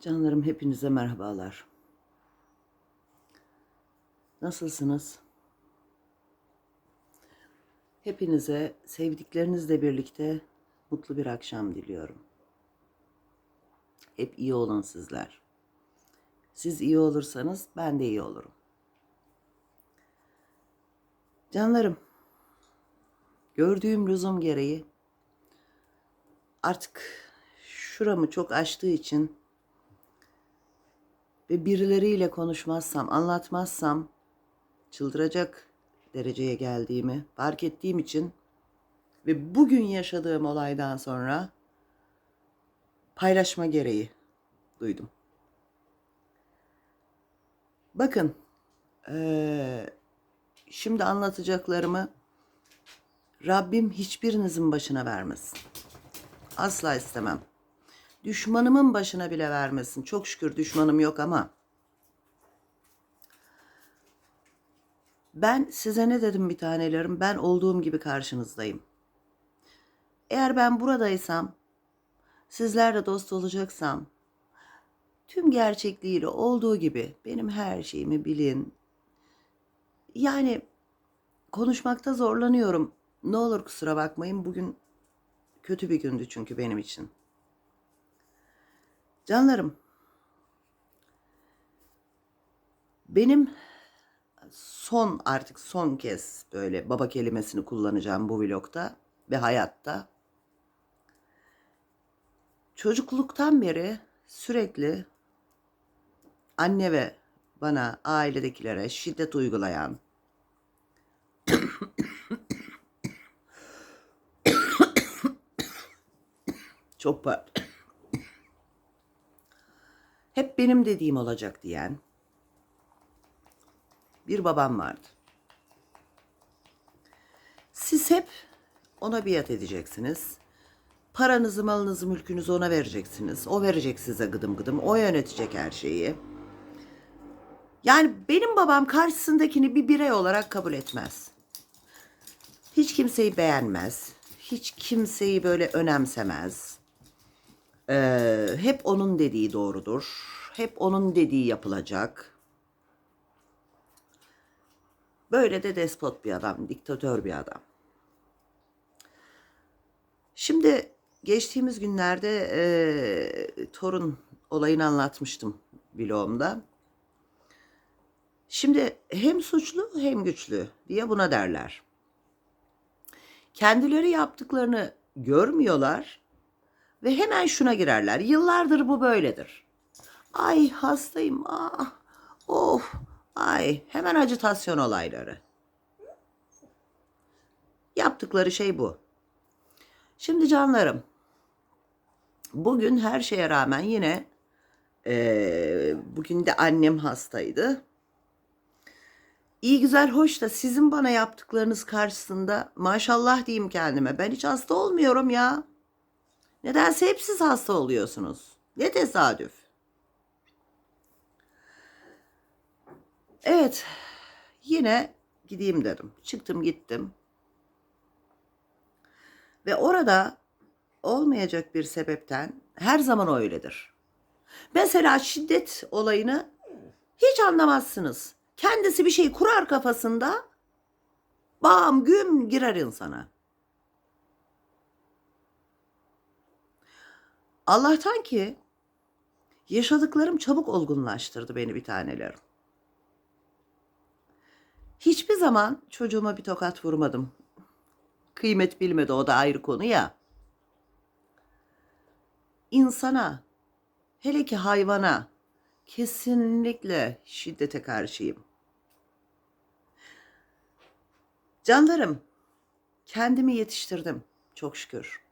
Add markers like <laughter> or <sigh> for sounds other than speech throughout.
Canlarım hepinize merhabalar. Nasılsınız? Hepinize sevdiklerinizle birlikte mutlu bir akşam diliyorum. Hep iyi olun sizler. Siz iyi olursanız ben de iyi olurum. Canlarım, gördüğüm lüzum gereği artık şuramı çok açtığı için ve birileriyle konuşmazsam, anlatmazsam çıldıracak dereceye geldiğimi fark ettiğim için ve bugün yaşadığım olaydan sonra paylaşma gereği duydum. Bakın, şimdi anlatacaklarımı Rabbim hiçbirinizin başına vermesin. Asla istemem. Düşmanımın başına bile vermesin. Çok şükür düşmanım yok ama ben size ne dedim bir tanelerim? Ben olduğum gibi karşınızdayım. Eğer ben buradaysam, sizlerle dost olacaksam, tüm gerçekliğiyle olduğu gibi benim her şeyimi bilin. Yani konuşmakta zorlanıyorum. Ne olur kusura bakmayın. Bugün kötü bir gündü çünkü benim için. Canlarım, benim son artık son kez böyle baba kelimesini kullanacağım bu vlogta ve hayatta. Çocukluktan beri sürekli anne ve bana ailedekilere şiddet uygulayan <coughs> çok pardon. Hep benim dediğim olacak diyen bir babam vardı. Siz hep ona biat edeceksiniz. Paranızı, malınızı, mülkünüzü ona vereceksiniz. O verecek size gıdım gıdım. O yönetecek her şeyi. Yani benim babam karşısındakini bir birey olarak kabul etmez. Hiç kimseyi beğenmez. Hiç kimseyi böyle önemsemez. Ee, hep onun dediği doğrudur. Hep onun dediği yapılacak. Böyle de despot bir adam, diktatör bir adam. Şimdi geçtiğimiz günlerde e, torun olayını anlatmıştım vlogumda. Şimdi hem suçlu hem güçlü diye buna derler. Kendileri yaptıklarını görmüyorlar ve hemen şuna girerler. Yıllardır bu böyledir. Ay hastayım. Ah, of. Ay hemen acitasyon olayları. Yaptıkları şey bu. Şimdi canlarım. Bugün her şeye rağmen yine eee, bugün de annem hastaydı. İyi güzel hoş da sizin bana yaptıklarınız karşısında maşallah diyeyim kendime. Ben hiç hasta olmuyorum ya. Nedense hep siz hasta oluyorsunuz. Ne tesadüf. Evet. Yine gideyim dedim. Çıktım gittim. Ve orada olmayacak bir sebepten her zaman öyledir. Mesela şiddet olayını hiç anlamazsınız. Kendisi bir şey kurar kafasında bam güm girer insana. Allah'tan ki yaşadıklarım çabuk olgunlaştırdı beni bir tanelerim. Hiçbir zaman çocuğuma bir tokat vurmadım. Kıymet bilmedi o da ayrı konu ya. İnsana, hele ki hayvana kesinlikle şiddete karşıyım. Canlarım, kendimi yetiştirdim çok şükür.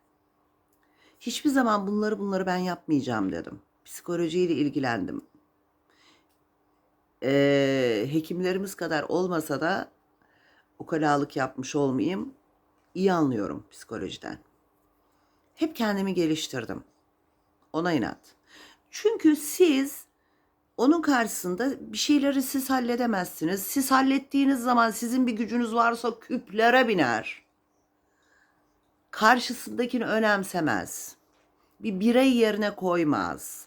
Hiçbir zaman bunları bunları ben yapmayacağım dedim. Psikolojiyle ilgilendim. Ee, hekimlerimiz kadar olmasa da ukalalık yapmış olmayayım. İyi anlıyorum psikolojiden. Hep kendimi geliştirdim. Ona inat. Çünkü siz onun karşısında bir şeyleri siz halledemezsiniz. Siz hallettiğiniz zaman sizin bir gücünüz varsa küplere biner. Karşısındakini önemsemez. Bir birey yerine koymaz.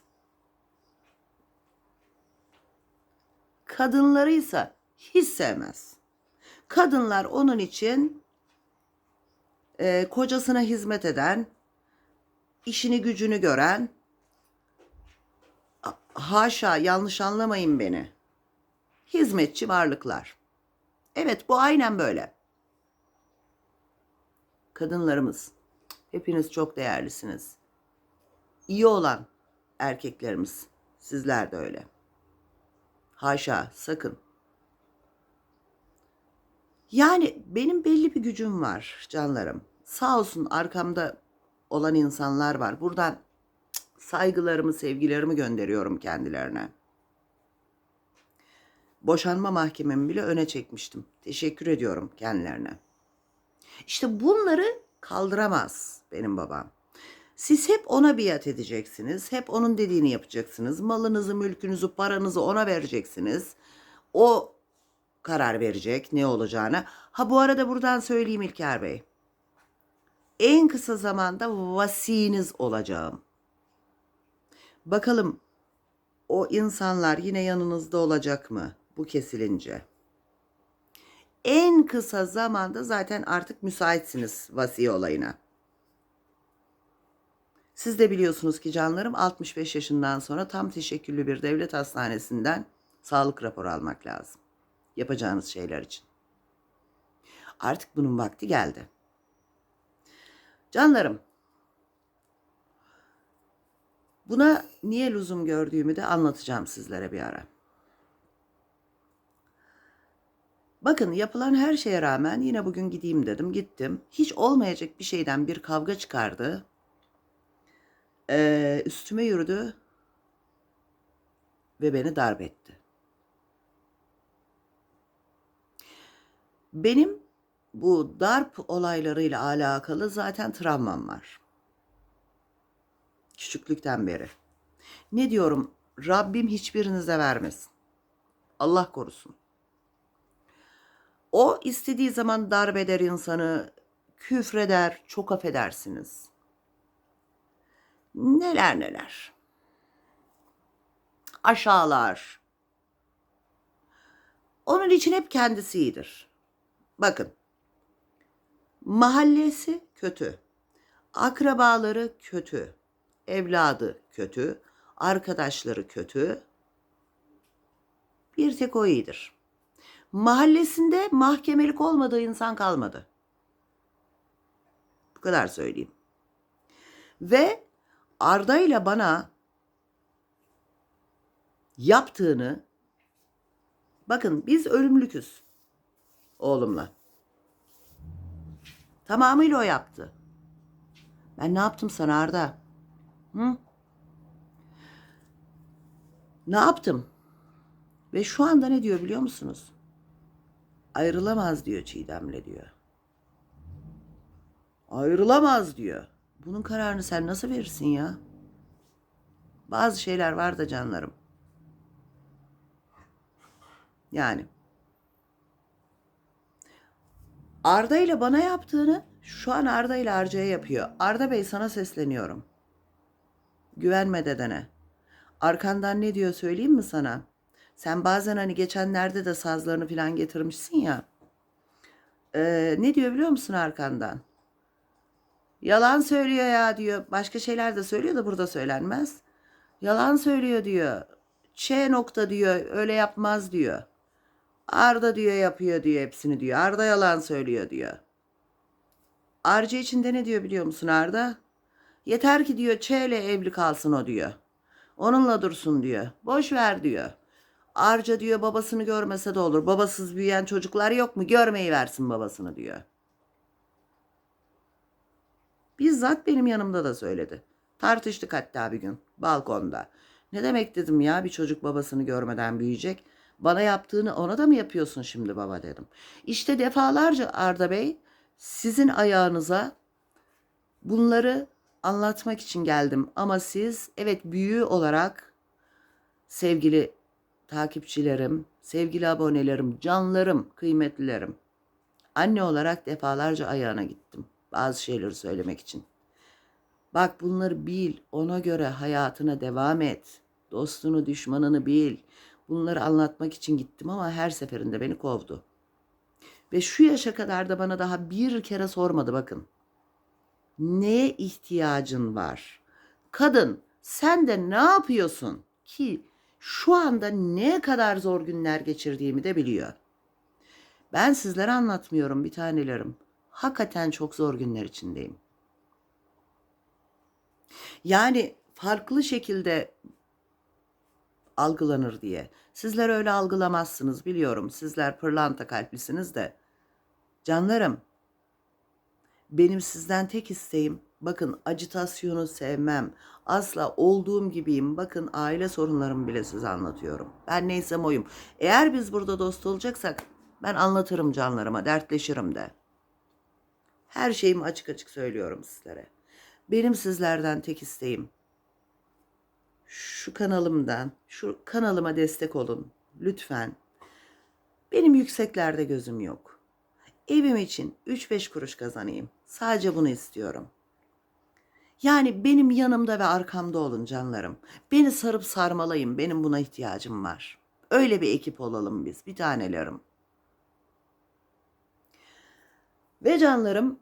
Kadınlarıysa hiç sevmez. Kadınlar onun için e, kocasına hizmet eden, işini gücünü gören, haşa yanlış anlamayın beni. Hizmetçi varlıklar. Evet bu aynen böyle. Kadınlarımız hepiniz çok değerlisiniz. İyi olan erkeklerimiz sizler de öyle. Haşa sakın. Yani benim belli bir gücüm var canlarım. Sağ olsun arkamda olan insanlar var. Buradan saygılarımı, sevgilerimi gönderiyorum kendilerine. Boşanma mahkememi bile öne çekmiştim. Teşekkür ediyorum kendilerine. İşte bunları kaldıramaz benim babam. Siz hep ona biat edeceksiniz. Hep onun dediğini yapacaksınız. Malınızı, mülkünüzü, paranızı ona vereceksiniz. O karar verecek ne olacağına. Ha bu arada buradan söyleyeyim İlker Bey. En kısa zamanda vasiniz olacağım. Bakalım o insanlar yine yanınızda olacak mı bu kesilince? En kısa zamanda zaten artık müsaitsiniz vasi olayına. Siz de biliyorsunuz ki canlarım 65 yaşından sonra tam teşekküllü bir devlet hastanesinden sağlık raporu almak lazım. Yapacağınız şeyler için. Artık bunun vakti geldi. Canlarım, buna niye lüzum gördüğümü de anlatacağım sizlere bir ara. Bakın yapılan her şeye rağmen yine bugün gideyim dedim. Gittim. Hiç olmayacak bir şeyden bir kavga çıkardı. Ee, üstüme yürüdü ve beni darp etti. Benim bu darp olaylarıyla alakalı zaten travmam var. Küçüklükten beri. Ne diyorum? Rabbim hiçbirinize vermesin. Allah korusun. O istediği zaman darp eder insanı, küfreder, çok affedersiniz. Neler neler. Aşağılar. Onun için hep kendisi iyidir. Bakın. Mahallesi kötü. Akrabaları kötü. Evladı kötü. Arkadaşları kötü. Bir tek o iyidir. Mahallesinde mahkemelik olmadığı insan kalmadı. Bu kadar söyleyeyim. Ve Arda ile bana yaptığını bakın biz ölümlüküz oğlumla. Tamamıyla o yaptı. Ben ne yaptım sana Arda? Hı? Ne yaptım? Ve şu anda ne diyor biliyor musunuz? Ayrılamaz diyor Çiğdem'le diyor. Ayrılamaz diyor. Bunun kararını sen nasıl verirsin ya? Bazı şeyler var da canlarım. Yani. Arda ile bana yaptığını şu an Arda ile Arca'ya yapıyor. Arda Bey sana sesleniyorum. Güvenme dedene. Arkandan ne diyor söyleyeyim mi sana? Sen bazen hani geçenlerde de sazlarını falan getirmişsin ya. Ee, ne diyor biliyor musun arkandan? Yalan söylüyor ya diyor. Başka şeyler de söylüyor da burada söylenmez. Yalan söylüyor diyor. Ç nokta diyor. Öyle yapmaz diyor. Arda diyor yapıyor diyor hepsini diyor. Arda yalan söylüyor diyor. Arca içinde ne diyor biliyor musun Arda? Yeter ki diyor Ç ile evli kalsın o diyor. Onunla dursun diyor. Boş ver diyor. Arca diyor babasını görmese de olur. Babasız büyüyen çocuklar yok mu? Görmeyi versin babasını diyor. Bizzat benim yanımda da söyledi. Tartıştık hatta bir gün balkonda. Ne demek dedim ya bir çocuk babasını görmeden büyüyecek. Bana yaptığını ona da mı yapıyorsun şimdi baba dedim. İşte defalarca Arda Bey sizin ayağınıza bunları anlatmak için geldim. Ama siz evet büyüğü olarak sevgili takipçilerim, sevgili abonelerim, canlarım, kıymetlilerim. Anne olarak defalarca ayağına gittim bazı şeyleri söylemek için. Bak bunları bil, ona göre hayatına devam et. Dostunu, düşmanını bil. Bunları anlatmak için gittim ama her seferinde beni kovdu. Ve şu yaşa kadar da bana daha bir kere sormadı bakın. Neye ihtiyacın var? Kadın sen de ne yapıyorsun ki şu anda ne kadar zor günler geçirdiğimi de biliyor. Ben sizlere anlatmıyorum bir tanelerim. Hakikaten çok zor günler içindeyim. Yani farklı şekilde algılanır diye. Sizler öyle algılamazsınız biliyorum. Sizler pırlanta kalplisiniz de. Canlarım, benim sizden tek isteğim, bakın acitasyonu sevmem. Asla olduğum gibiyim. Bakın aile sorunlarımı bile size anlatıyorum. Ben neysem oyum. Eğer biz burada dost olacaksak ben anlatırım canlarıma, dertleşirim de. Her şeyimi açık açık söylüyorum sizlere. Benim sizlerden tek isteğim şu kanalımdan, şu kanalıma destek olun lütfen. Benim yükseklerde gözüm yok. Evim için 3-5 kuruş kazanayım. Sadece bunu istiyorum. Yani benim yanımda ve arkamda olun canlarım. Beni sarıp sarmalayın. Benim buna ihtiyacım var. Öyle bir ekip olalım biz. Bir tanelerim. Ve canlarım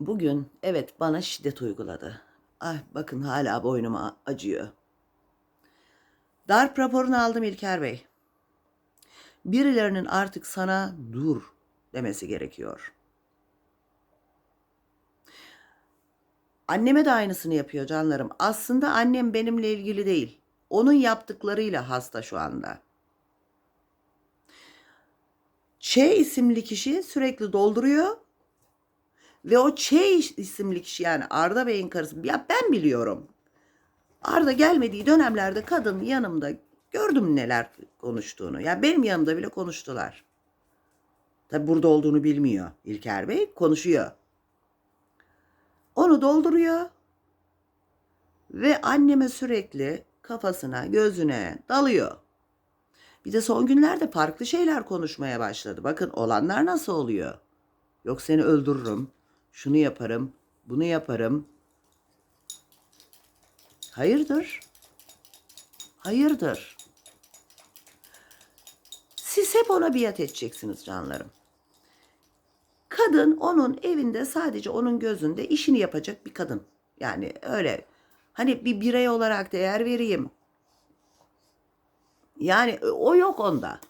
bugün evet bana şiddet uyguladı. Ay bakın hala boynuma acıyor. Darp raporunu aldım İlker Bey. Birilerinin artık sana dur demesi gerekiyor. Anneme de aynısını yapıyor canlarım. Aslında annem benimle ilgili değil. Onun yaptıklarıyla hasta şu anda. Ç isimli kişi sürekli dolduruyor. Ve o Ç isimli kişi yani Arda Bey'in karısı. Ya ben biliyorum. Arda gelmediği dönemlerde kadın yanımda gördüm neler konuştuğunu. Ya benim yanımda bile konuştular. Tabi burada olduğunu bilmiyor İlker Bey. Konuşuyor. Onu dolduruyor. Ve anneme sürekli kafasına, gözüne dalıyor. Bir de son günlerde farklı şeyler konuşmaya başladı. Bakın olanlar nasıl oluyor? Yok seni öldürürüm. Şunu yaparım, bunu yaparım. Hayırdır? Hayırdır? Siz hep ona biat edeceksiniz canlarım. Kadın onun evinde sadece onun gözünde işini yapacak bir kadın. Yani öyle hani bir birey olarak değer vereyim. Yani o yok onda.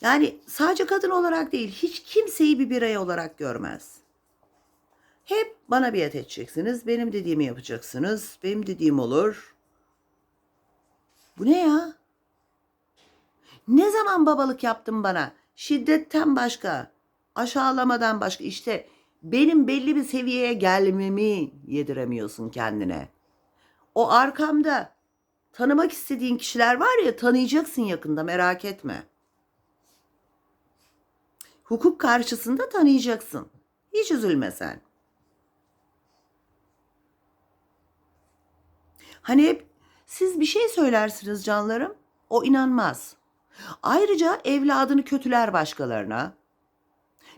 Yani sadece kadın olarak değil hiç kimseyi bir birey olarak görmez. Hep bana biat edeceksiniz. Benim dediğimi yapacaksınız. Benim dediğim olur. Bu ne ya? Ne zaman babalık yaptın bana? Şiddetten başka, aşağılamadan başka. İşte benim belli bir seviyeye gelmemi yediremiyorsun kendine. O arkamda tanımak istediğin kişiler var ya tanıyacaksın yakında merak etme. Hukuk karşısında tanıyacaksın. Hiç üzülme sen. Hani hep siz bir şey söylersiniz canlarım. O inanmaz. Ayrıca evladını kötüler başkalarına.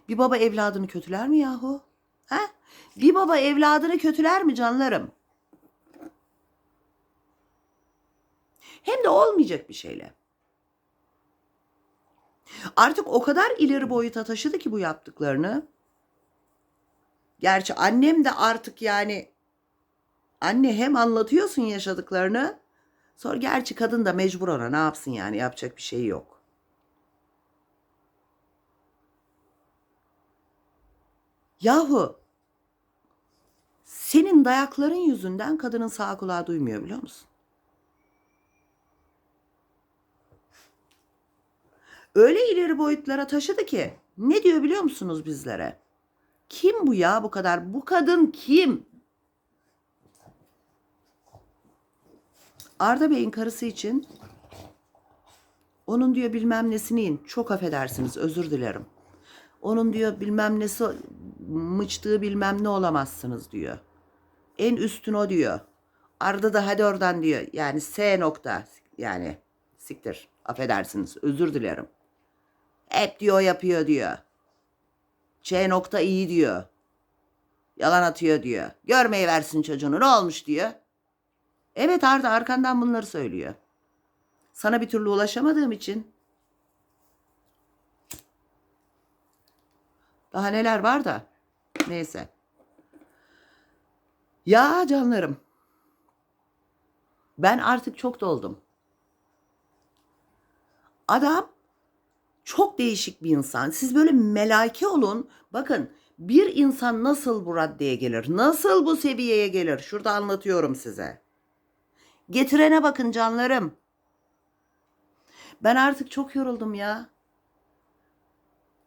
Bir baba evladını kötüler mi yahu? He? Bir baba evladını kötüler mi canlarım? Hem de olmayacak bir şeyle. Artık o kadar ileri boyuta taşıdı ki bu yaptıklarını. Gerçi annem de artık yani anne hem anlatıyorsun yaşadıklarını sonra gerçi kadın da mecbur ona ne yapsın yani yapacak bir şey yok. Yahu senin dayakların yüzünden kadının sağ kulağı duymuyor biliyor musun? Öyle ileri boyutlara taşıdı ki ne diyor biliyor musunuz bizlere? Kim bu ya bu kadar? Bu kadın kim? Arda Bey'in karısı için onun diyor bilmem nesini yiyin. Çok affedersiniz özür dilerim. Onun diyor bilmem nesi mıçtığı bilmem ne olamazsınız diyor. En üstün o diyor. Arda da hadi oradan diyor. Yani S nokta yani siktir affedersiniz özür dilerim. Hep diyor yapıyor diyor. Ç nokta iyi diyor. Yalan atıyor diyor. Görmeyi versin çocuğunu ne olmuş diyor. Evet Arda arkandan bunları söylüyor. Sana bir türlü ulaşamadığım için. Daha neler var da. Neyse. Ya canlarım. Ben artık çok doldum. Adam çok değişik bir insan. Siz böyle melaike olun. Bakın bir insan nasıl bu raddeye gelir? Nasıl bu seviyeye gelir? Şurada anlatıyorum size. Getirene bakın canlarım. Ben artık çok yoruldum ya.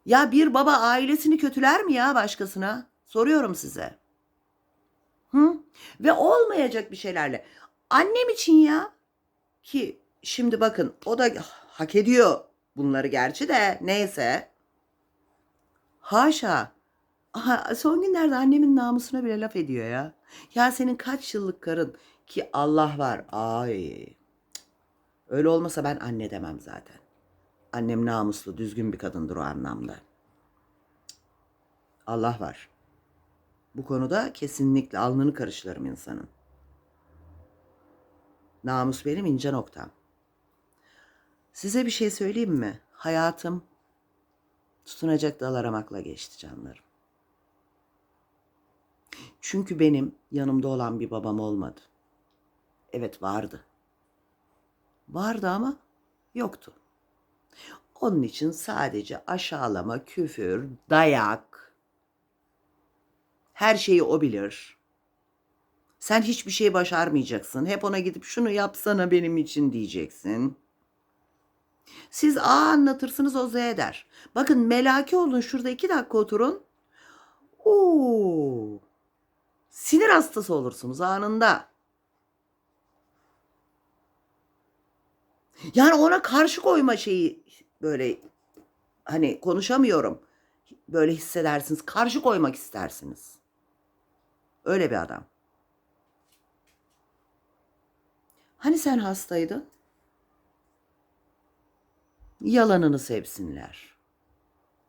Ya bir baba ailesini kötüler mi ya başkasına? Soruyorum size. Hı? Ve olmayacak bir şeylerle. Annem için ya. Ki şimdi bakın o da hak ediyor bunları gerçi de neyse. Haşa. Aha, son günlerde annemin namusuna bile laf ediyor ya. Ya senin kaç yıllık karın ki Allah var. Ay. Öyle olmasa ben anne demem zaten. Annem namuslu, düzgün bir kadındır o anlamda. Allah var. Bu konuda kesinlikle alnını karışlarım insanın. Namus benim ince noktam. Size bir şey söyleyeyim mi? Hayatım tutunacak dal aramakla geçti canlarım. Çünkü benim yanımda olan bir babam olmadı. Evet vardı. Vardı ama yoktu. Onun için sadece aşağılama, küfür, dayak, her şeyi o bilir. Sen hiçbir şey başarmayacaksın. Hep ona gidip şunu yapsana benim için diyeceksin. Siz A anlatırsınız o Z der. Bakın melaki olun şurada iki dakika oturun. Oo, sinir hastası olursunuz anında. Yani ona karşı koyma şeyi böyle hani konuşamıyorum. Böyle hissedersiniz. Karşı koymak istersiniz. Öyle bir adam. Hani sen hastaydın? Yalanını sevsinler.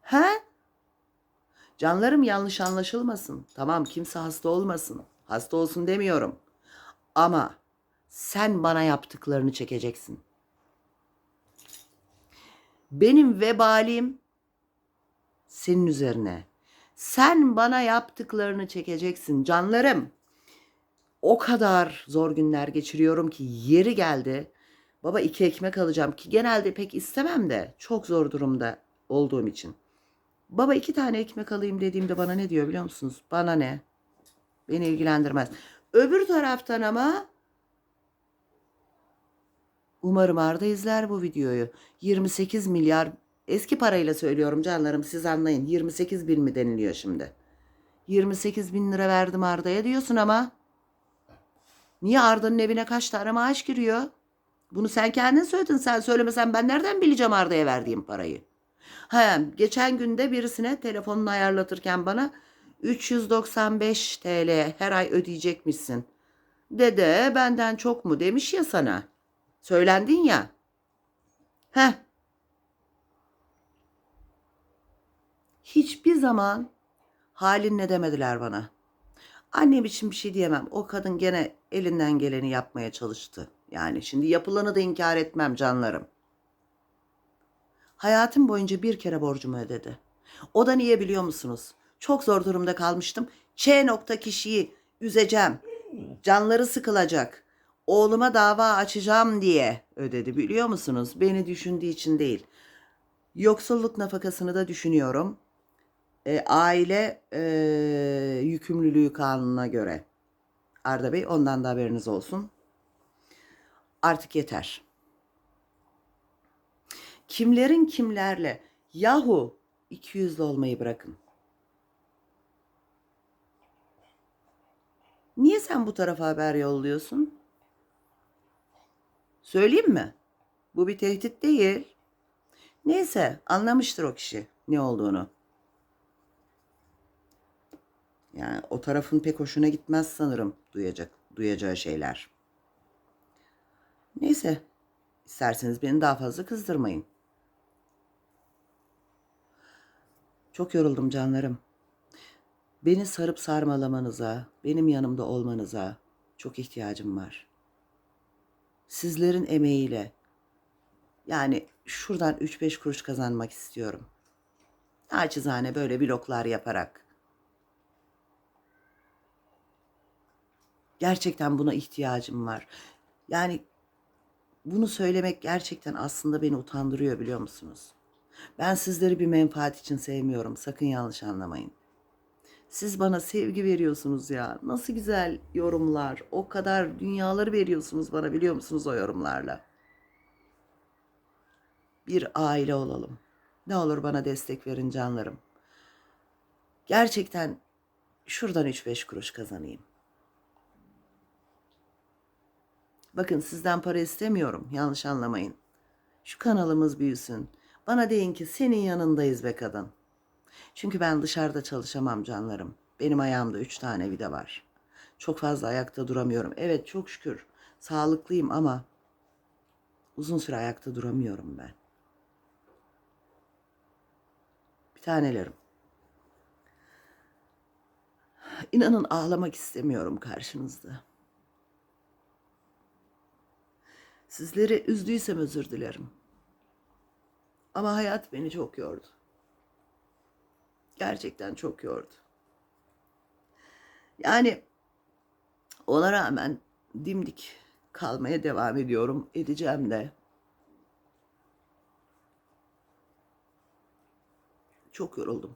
He? Canlarım yanlış anlaşılmasın. Tamam kimse hasta olmasın. Hasta olsun demiyorum. Ama sen bana yaptıklarını çekeceksin. Benim vebalim senin üzerine. Sen bana yaptıklarını çekeceksin canlarım. O kadar zor günler geçiriyorum ki yeri geldi. Baba iki ekmek alacağım ki genelde pek istemem de çok zor durumda olduğum için. Baba iki tane ekmek alayım dediğimde bana ne diyor biliyor musunuz? Bana ne? Beni ilgilendirmez. Öbür taraftan ama umarım Arda izler bu videoyu. 28 milyar eski parayla söylüyorum canlarım siz anlayın. 28 bin mi deniliyor şimdi? 28 bin lira verdim Arda'ya diyorsun ama niye Arda'nın evine kaç tane maaş giriyor? Bunu sen kendin söyledin. Sen söylemesen ben nereden bileceğim Arda'ya verdiğim parayı? Ha, geçen günde birisine telefonunu ayarlatırken bana 395 TL her ay ödeyecekmişsin. Dede benden çok mu demiş ya sana. Söylendin ya. Heh. Hiçbir zaman halin ne demediler bana. Annem için bir şey diyemem. O kadın gene elinden geleni yapmaya çalıştı. Yani şimdi yapılanı da inkar etmem canlarım. Hayatım boyunca bir kere borcumu ödedi. O da niye biliyor musunuz? Çok zor durumda kalmıştım. Ç nokta kişiyi üzeceğim. Canları sıkılacak. Oğluma dava açacağım diye ödedi biliyor musunuz? Beni düşündüğü için değil. Yoksulluk nafakasını da düşünüyorum. E, aile e, yükümlülüğü kanununa göre. Arda Bey ondan da haberiniz olsun. Artık yeter. Kimlerin kimlerle? Yahu 200'lü olmayı bırakın. Niye sen bu tarafa haber yolluyorsun? Söyleyeyim mi? Bu bir tehdit değil. Neyse anlamıştır o kişi ne olduğunu. Yani o tarafın pek hoşuna gitmez sanırım duyacak duyacağı şeyler. Neyse isterseniz beni daha fazla kızdırmayın. Çok yoruldum canlarım. Beni sarıp sarmalamanıza, benim yanımda olmanıza çok ihtiyacım var. Sizlerin emeğiyle Yani şuradan 3-5 kuruş kazanmak istiyorum. Naçizane böyle vloglar yaparak. Gerçekten buna ihtiyacım var. Yani bunu söylemek gerçekten aslında beni utandırıyor biliyor musunuz? Ben sizleri bir menfaat için sevmiyorum. Sakın yanlış anlamayın. Siz bana sevgi veriyorsunuz ya. Nasıl güzel yorumlar. O kadar dünyaları veriyorsunuz bana biliyor musunuz o yorumlarla? Bir aile olalım. Ne olur bana destek verin canlarım. Gerçekten şuradan 3-5 kuruş kazanayım. Bakın sizden para istemiyorum. Yanlış anlamayın. Şu kanalımız büyüsün. Bana deyin ki senin yanındayız be kadın. Çünkü ben dışarıda çalışamam canlarım. Benim ayağımda üç tane vida var. Çok fazla ayakta duramıyorum. Evet çok şükür sağlıklıyım ama uzun süre ayakta duramıyorum ben. Bir tanelerim. İnanın ağlamak istemiyorum karşınızda. Sizleri üzdüysem özür dilerim. Ama hayat beni çok yordu. Gerçekten çok yordu. Yani ona rağmen dimdik kalmaya devam ediyorum. Edeceğim de. Çok yoruldum.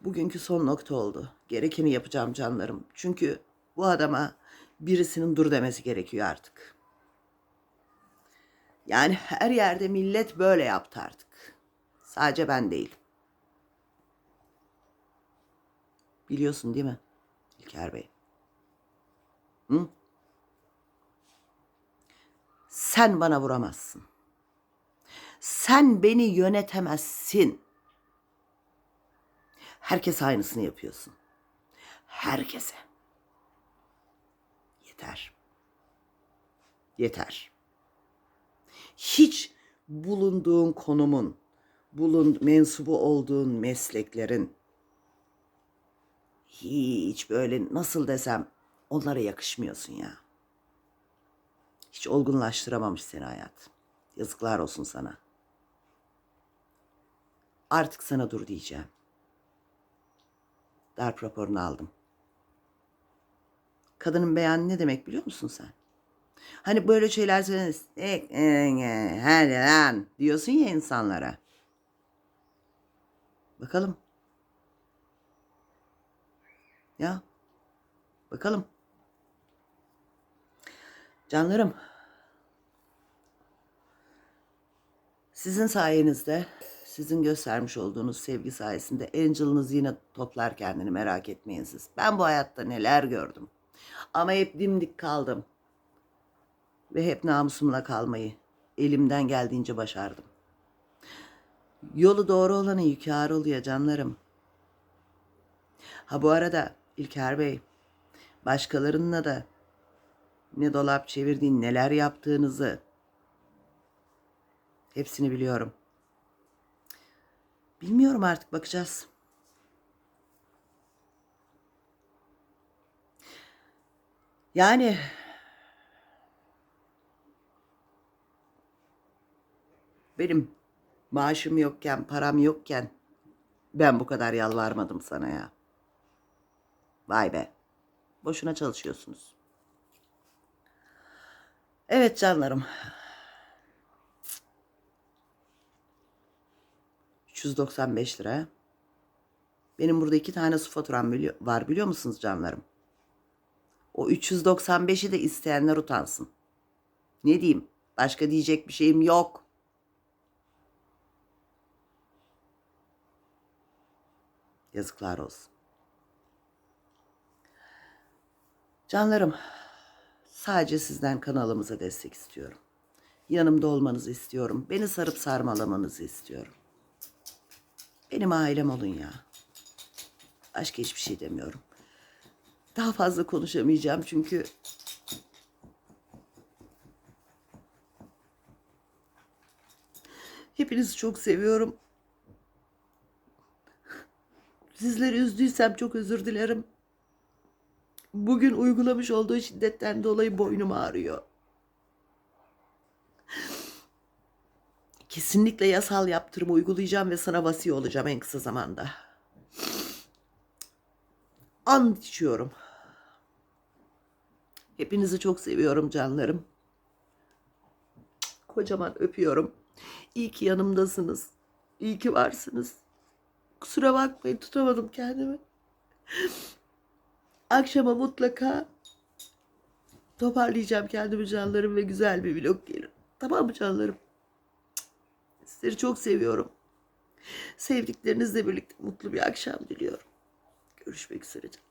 Bugünkü son nokta oldu. Gerekeni yapacağım canlarım. Çünkü bu adama birisinin dur demesi gerekiyor artık. Yani her yerde millet böyle yaptı artık. Sadece ben değil. Biliyorsun değil mi İlker Bey? Hı? Sen bana vuramazsın. Sen beni yönetemezsin. Herkes aynısını yapıyorsun. Herkese. Yeter. Yeter. Hiç bulunduğun konumun, bulun mensubu olduğun mesleklerin hiç böyle nasıl desem onlara yakışmıyorsun ya. Hiç olgunlaştıramamış seni hayat. Yazıklar olsun sana. Artık sana dur diyeceğim. Darp raporunu aldım. Kadının beyanı ne demek biliyor musun sen? Hani böyle şeyler söyleriz. Hadi lan diyorsun ya insanlara. Bakalım. Ya. Bakalım. Canlarım. Sizin sayenizde, sizin göstermiş olduğunuz sevgi sayesinde Angel'ınız yine toplar kendini merak etmeyin siz. Ben bu hayatta neler gördüm. Ama hep dimdik kaldım. Ve hep namusumla kalmayı elimden geldiğince başardım. Yolu doğru olanın yükü ağır oluyor canlarım. Ha bu arada İlker Bey, başkalarınla da ne dolap çevirdiğin, neler yaptığınızı hepsini biliyorum. Bilmiyorum artık bakacağız. Yani benim maaşım yokken, param yokken ben bu kadar yalvarmadım sana ya. Vay be. Boşuna çalışıyorsunuz. Evet canlarım. 395 lira. Benim burada iki tane su faturam var biliyor musunuz canlarım? O 395'i de isteyenler utansın. Ne diyeyim? Başka diyecek bir şeyim yok. Yazıklar olsun. Canlarım, sadece sizden kanalımıza destek istiyorum. Yanımda olmanızı istiyorum. Beni sarıp sarmalamanızı istiyorum. Benim ailem olun ya. Başka hiçbir şey demiyorum. Daha fazla konuşamayacağım çünkü hepinizi çok seviyorum. Sizleri üzdüysem çok özür dilerim. Bugün uygulamış olduğu şiddetten dolayı boynum ağrıyor. Kesinlikle yasal yaptırımı uygulayacağım ve sana vasi olacağım en kısa zamanda. Ant içiyorum. Hepinizi çok seviyorum canlarım. Kocaman öpüyorum. İyi ki yanımdasınız. İyi ki varsınız. Kusura bakmayın tutamadım kendimi. Akşama mutlaka toparlayacağım kendimi canlarım ve güzel bir vlog gelir. Tamam mı canlarım? Sizleri çok seviyorum. Sevdiklerinizle birlikte mutlu bir akşam diliyorum. Görüşmek üzere canım.